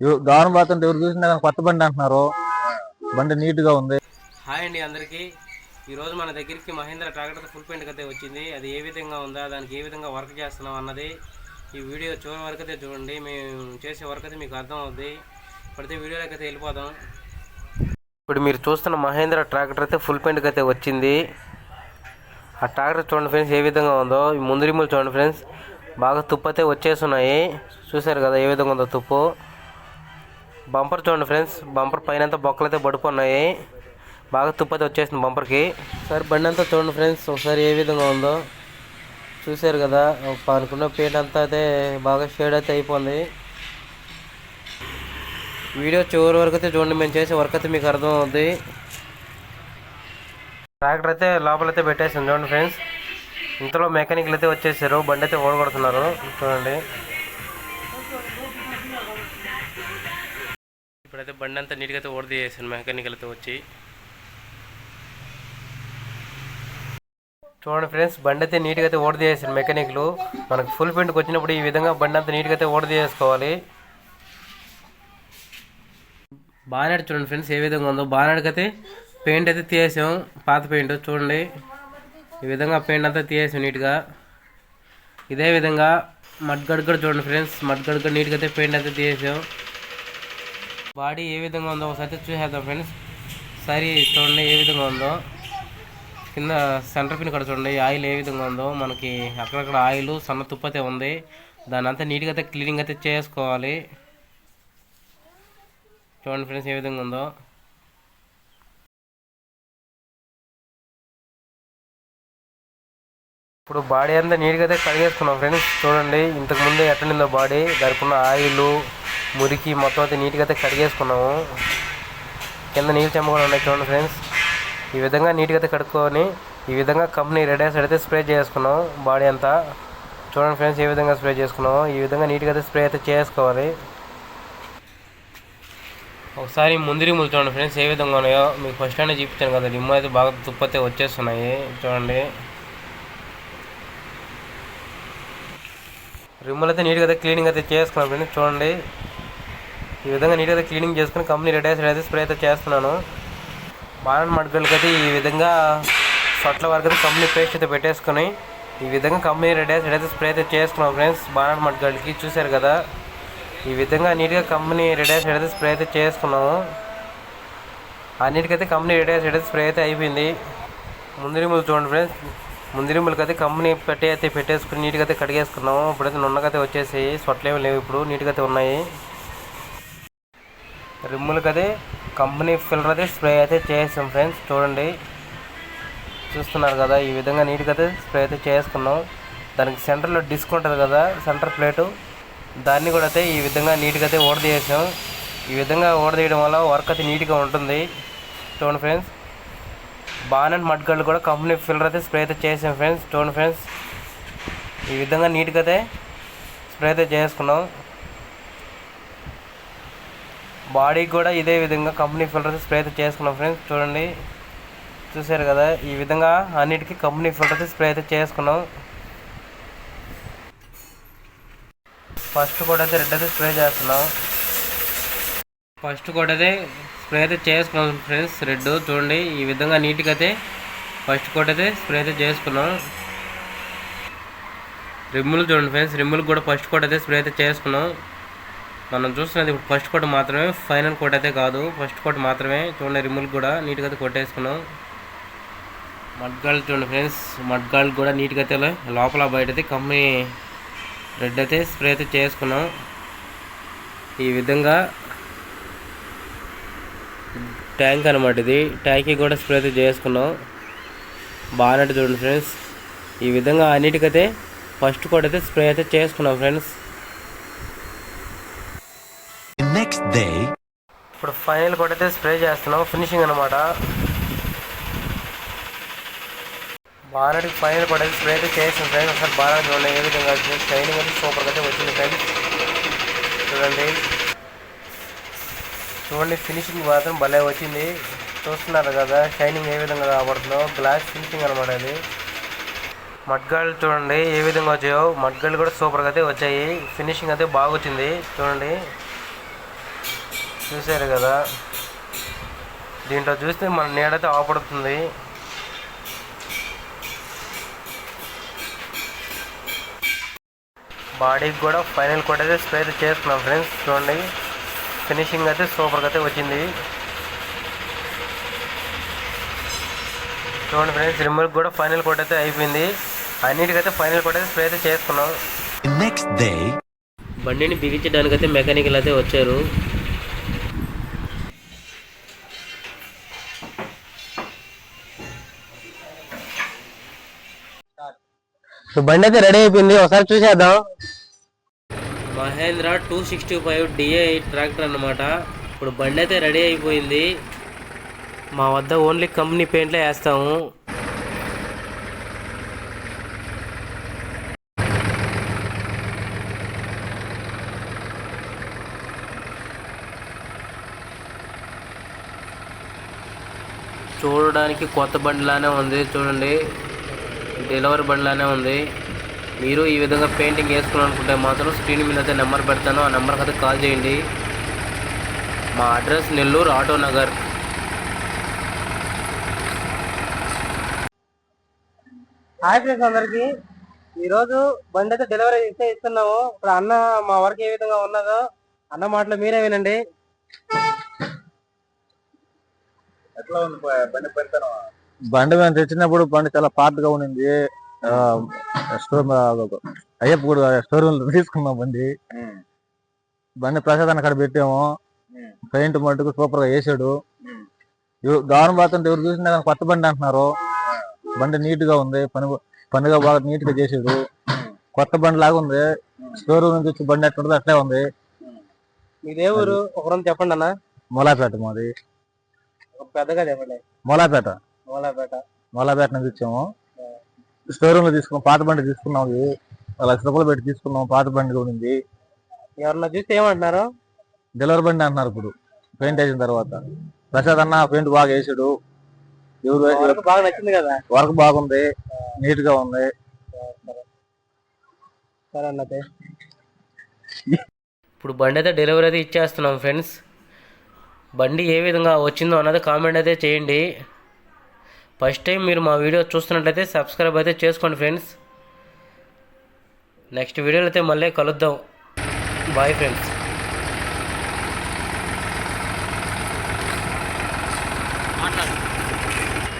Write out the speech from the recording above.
ఎవ- దారుణ పోతుంటే ఎవరు చూసినా కానీ కొత్త బండి అంటున్నారు. బండి నీట్గా ఉంది. హాయ్ అండి అందరికీ. ఈరోజు మన దగ్గరికి మహేంద్ర ట్రాక్టర్ ఫుల్ పెయింట్ అయితే వచ్చింది. అది ఏ విధంగా ఉందా దానికి ఏ విధంగా వర్క్ చేస్తున్నాం అన్నది ఈ వీడియో చివరి వరకు అయితే చూడండి. మేము చేసే వరకు అయితే మీకు అర్థం అవుద్ది ఇప్పుడైతే వీడియోలోకి అయితే వెళ్ళిపోదాం. ఇప్పుడు మీరు చూస్తున్న మహేంద్ర ట్రాక్టర్ అయితే ఫుల్ పెయింట్కి అయితే వచ్చింది. ఆ ట్రాక్టర్ చూడండి ఫ్రెండ్స్ ఏ విధంగా ఉందో. ఈ ముందు రిములు చూడండి ఫ్రెండ్స్ బాగా తుప్పు అయితే వచ్చేస్తున్నాయి చూసారు కదా ఏ విధంగా ఉందో తుప్పు. బంపర్ చూడండి ఫ్రెండ్స్ బంపర్ పైన అంతా బొక్కలు అయితే పడిపోన్నాయి. బాగా తుప్పు అయితే వచ్చేసింది బంపర్కి. ఒకసారి బండి అంతా చూడండి ఫ్రెండ్స్ ఒకసారి ఏ విధంగా ఉందో. చూసారు కదా అనుకున్న పెయింట్ అంతా అయితే బాగా షేడ్ అయితే అయిపోయింది. వీడియో చివరి వరకు అయితే చూడండి మేము చేసే వర్క్ అయితే మీకు అర్థం అవుద్ది ట్రాక్టర్ అయితే లోపలైతే పెట్టేసాం చూడండి ఫ్రెండ్స్. ఇంతలో మెకానిక్లు అయితే వచ్చేసారు బండి అయితే ఓడగొడుతున్నారు. చూడండి. ఇప్పుడైతే బండి అంతా నీట్గా అయితే ఓడది చేసాను మెకానికల్ అయితే వచ్చి. చూడండి ఫ్రెండ్స్ బండి అయితే నీట్గా అయితే ఓడది చేసాను మెకానిక్లు. మనకు ఫుల్ పెయింట్కి వచ్చినప్పుడు ఈ విధంగా బండి అంతా నీట్గా అయితే ఓడది చేసుకోవాలి. బాగానే చూడండి ఫ్రెండ్స్ ఏ విధంగా ఉందో. బాగానే పెయింట్ అయితే తీసాం పాత పెయింట్ చూడండి. ఈ విధంగా పెయింట్ అంతా తీసాం నీట్గా. ఇదే విధంగా మడ్గడ్ కూడా చూడండి ఫ్రెండ్స్ మడ్గడ్ కూడా నీట్గా అయితే పెయింట్ అయితే తీసాం బాడీ ఏ విధంగా ఉందో ఒకసారి అయితే చూసేద్దాం ఫ్రెండ్స్. సరే చూడండి ఏ విధంగా ఉందో. కింద సెంటర్ పిన్ కూడా చూడండి ఆయిల్ ఏ విధంగా ఉందో. మనకి అక్కడక్కడ ఆయిల్ సన్న తుప్పతే ఉంది. దాని అంతా నీట్గా అయితే క్లీనింగ్ అయితే చేసుకోవాలి. చూడండి ఫ్రెండ్స్ ఏ విధంగా ఉందో. ఇప్పుడు బాడీ అంతా నీట్గా అయితే కడిగేసుకున్నాం ఫ్రెండ్స్. చూడండి ఇంతకు ముందే ఎట్లుందో బాడీ. దానికి ఉన్న ఆయిల్ మురికి మొత్తం అయితే నీట్గా అయితే కడిగేసుకున్నాము కింద నీళ్ళు చెమ్మ కూడా ఉన్నాయి చూడండి ఫ్రెండ్స్. ఈ విధంగా నీట్గా అయితే కడుక్కొని ఈ విధంగా కంపెనీ రెడ్ సైడ్ అయితే స్ప్రే చేసుకున్నాం బాడీ అంతా. చూడండి ఫ్రెండ్స్ ఏ విధంగా స్ప్రే చేసుకున్నాము. ఈ విధంగా నీట్గా అయితే స్ప్రే అయితే చేసుకోవాలి. ఒకసారి ముందు రిమ్ములు చూడండి ఫ్రెండ్స్ ఏ విధంగా ఉన్నాయో. మీకు ఫస్ట్ అనే చూపించాను కదా రిమ్ అయితే బాగా తుప్పతే వచ్చేస్తున్నాయి. చూడండి. రిమ్ములు అయితే నీట్గా అయితే క్లీనింగ్ అయితే చేసుకున్నాం ఫ్రెండ్స్ చూడండి. ఈ విధంగా నీట్గా అయితే క్లీనింగ్ చేసుకుని కంపెనీ రెడ్ అయితే స్ప్రే అయితే చేస్తున్నాను. బాణన్ మడ్గలకి అయితే ఈ విధంగా సొట్ల వరకు అయితే కంపెనీ పేస్ట్ అయితే పెట్టేసుకొని ఈ విధంగా కంపెనీ రెడ్ అయితే స్ప్రే అయితే చేసుకున్నాం ఫ్రెండ్స్ బాణన్ మడ్గలకి చూశారు కదా? ఈ విధంగా నీట్గా కంపెనీ రెడ్ అయితే స్ప్రే అయితే చేసుకున్నాము అన్నిటికైతే కంపెనీ రెడ్ అయితే స్ప్రే అయితే అయిపోయింది. ముందిరిములు చూడండి ఫ్రెండ్స్ ముందిరిములకి అయితే కంపెనీ పెట్టి అయితే పెట్టేసుకుని నీట్గా అయితే కడిగేసుకున్నాము. ఇప్పుడైతే నున్నగైతే వచ్చేసి సొట్లేమి లేవు ఇప్పుడు. నీట్గా అయితే ఉన్నాయి. రిమ్ములకి అయితే కంపెనీ ఫిల్టర్ అయితే స్ప్రే అయితే చేసాం ఫ్రెండ్స్ చూడండి. చూస్తున్నారు కదా ఈ విధంగా నీట్గా అయితే స్ప్రే అయితే చేసుకున్నాం. దానికి సెంటర్లో డిస్క్ ఉంటుంది కదా సెంటర్ ప్లేటు. దాన్ని కూడా అయితే ఈ విధంగా నీట్గా అయితే ఓడదీసాం ఈ విధంగా ఓడదీయడం వల్ల వర్క్ అయితే నీట్గా ఉంటుంది. చూడండి ఫ్రెండ్స్. బానెట్ మడ్గళ్ళు కూడా కంపెనీ ఫిల్టర్ అయితే స్ప్రే అయితే చేసాం ఫ్రెండ్స్. చూడండి ఫ్రెండ్స్. ఈ విధంగా నీట్గా అయితే స్ప్రే అయితే చేసుకున్నాం. బాడీకి కూడా ఇదే విధంగా కంపెనీ ఫిల్టర్ స్ప్రే అయితే చేసుకున్నాం ఫ్రెండ్స్. చూడండి. చూసారు కదా ఈ విధంగా అన్నిటికీ కంపెనీ ఫిల్టర్ స్ప్రే అయితే చేసుకున్నాం. ఫస్ట్ కూడా అయితే రెడ్ అయితే స్ప్రే చేస్తున్నాం. ఫస్ట్ కూడా అయితే స్ప్రే అయితే చేసుకున్నాం ఫ్రెండ్స్ రెడ్. చూడండి ఈ విధంగా నీట్గా అయితే ఫస్ట్ కూడా అయితే స్ప్రే అయితే చేసుకున్నాం. రిమ్ములు చూడండి ఫ్రెండ్స్ రిమ్ములు కూడా ఫస్ట్ కోట్ అయితే స్ప్రే అయితే చేసుకున్నాం. మనం చూస్తున్నది ఇప్పుడు ఫస్ట్ కోట్ మాత్రమే ఫైనల్ కోట్ అయితే కాదు. ఫస్ట్ కోట్ మాత్రమే చూడండి రిముల్ కూడా నీట్గా అయితే కొట్టేసుకున్నాం. మడ్గాళ్ళు చూడండి ఫ్రెండ్స్ మడ్గాళ్ళు కూడా నీట్గా అయితే లోపల బయట అయితే కంపెనీ రెడ్ అయితే స్ప్రే అయితే చేసుకున్నాం. ఈ విధంగా ట్యాంక్ అనమాట ఇది. ట్యాంక్కి కూడా స్ప్రే అయితే చేసుకున్నాం. బాగానే చూడండి ఫ్రెండ్స్ ఈ విధంగా అన్నిటికైతే ఫస్ట్ కూడా అయితే స్ప్రే అయితే చేసుకున్నాం ఫ్రెండ్స్ ఫైనల్ కూడా స్ప్రే చేస్తున్నాం. ఫినిషింగ్ అనమాట బాగా ఫైనల్ కూడా స్ప్రే అయితే చేసాం ఫ్రెండ్స్ ఒకసారి బాగా చూడండి ఏ విధంగా వచ్చింది. షైనింగ్ అయితే సూపర్గా అయితే వచ్చింది ఫ్రెండ్స్. చూడండి. చూడండి ఫినిషింగ్ మాత్రం భలే వచ్చింది. చూస్తున్నారు కదా షైనింగ్ ఏ విధంగా కాబడుతుందో గ్లాస్ ఫినిషింగ్ అనమాట అది. మడ్గాళ్ళు చూడండి ఏ విధంగా వచ్చాయో. మడ్గాళ్ళు కూడా సూపర్గా అయితే వచ్చాయి. ఫినిషింగ్ అయితే బాగా వచ్చింది. చూడండి. చూశారు కదా. దీంట్లో చూస్తే మన నీడైతే ఆపడుతుంది. బాడీకి కూడా ఫైనల్ కోట్ అయితే స్ప్రే అయితే చేస్తున్నాం ఫ్రెండ్స్. చూడండి. ఫినిషింగ్ అయితే సూపర్గా అయితే వచ్చింది. చూడండి ఫ్రెండ్స్ రిమూవ్ కూడా ఫైనల్ కోట్ అయితే అయిపోయింది. అన్నిటికైతే ఫైనల్ కోట్ అయితే స్ప్రే అయితే చేసుకున్నాం next day. బండిని బిగించడానికి అయితే మెకానికల్ అయితే వచ్చారు. సో బండి అయితే రెడీ అయిపోయింది. ఒకసారి చూసేద్దాం. Mahindra two sixty five DI tractor అన్నమాట. ఇప్పుడు బండి అయితే రెడీ అయిపోయింది. మా వద్ద ఓన్లీ కంపెనీ పెయింట్లే వేస్తాము. చూడడానికి కొత్త బండిలానే ఉంది. చూడండి. డెలివరీ బండిలానే ఉంది. మీరు ఈ విధంగా పెయింటింగ్ వేసుకోవాలనుకుంటే మాత్రం స్క్రీన్ మీద అయితే నెంబర్ పెడతాను. ఆ నెంబర్కి అయితే కాల్ చేయండి. మా address Nellore auto Nagar. Hi friends అందరికి. ఈ రోజు బండి అయితే డెలివరీ ఇస్తే ఇస్తున్నాము. ఇప్పుడు అన్న మా వర్క్ ఏ విధంగా ఉన్నదో అన్న మాటలు మీరే వినండి. ఎట్లా ఉంది బండి పనితనం బండి మేము తెచ్చినప్పుడు బండి చాలా పాత్గా ఉండింది అయ్యప్ప కూడా స్టోర్ రూమ్లో తీసుకున్నాం బండి. బండి ప్రసాద్ అన్న అక్కడ పెట్టాము. పెయింట్ మట్టుకు సూపర్గా వేసాడు దారుణ పోతుంటే ఎవరు చూసినా కానీ కొత్త బండి అంటున్నారు. బండి నీట్గా ఉంది. పని పనిగా బాగా నీట్గా చేసాడు. కొత్త బండి లాగా ఉంది. స్టోర్ రూమ్ నుంచి బండి ఎట్లుంటుంది అట్లే ఉంది. మీదే ఊరు? ఒక రెండు చెప్పండి అన్న. మొలాపేట మాది. పెద్దగా చెప్పండి. మొలాపేట. మూలాపేట నుంచి వచ్చాము. స్టోర్ రూమ్లో తీసుకున్నాం పాత బండి తీసుకున్నాం ఇది. లక్ష రూపాయలు పెట్టి తీసుకున్నాం పాత బండి కూడా ఉంది. ఎవరన్నా చూస్తే ఏమంటున్నారు? డెలివరీ బండి అంటున్నారు ఇప్పుడు. పెయింట్ వేసిన తర్వాత. ప్రసాద్ అన్న పెయింట్ బాగా వేసాడు. ఎవరు బాగా నచ్చింది కదా. వర్క్ బాగుంది నీట్గా ఉంది సరే. అన్నతే ఇప్పుడు బండి అయితే డెలివరీ అయితే ఇచ్చేస్తున్నాం ఫ్రెండ్స్. బండి ఏ విధంగా వచ్చిందో అన్నది కామెంట్ అయితే చేయండి. ఫస్ట్ టైం మీరు మా వీడియో చూస్తున్నట్లయితే సబ్స్క్రైబ్ అయితే చేసుకోండి ఫ్రెండ్స్. నెక్స్ట్ వీడియోలో అయితే మళ్ళీ కలుద్దాం. Bye friends.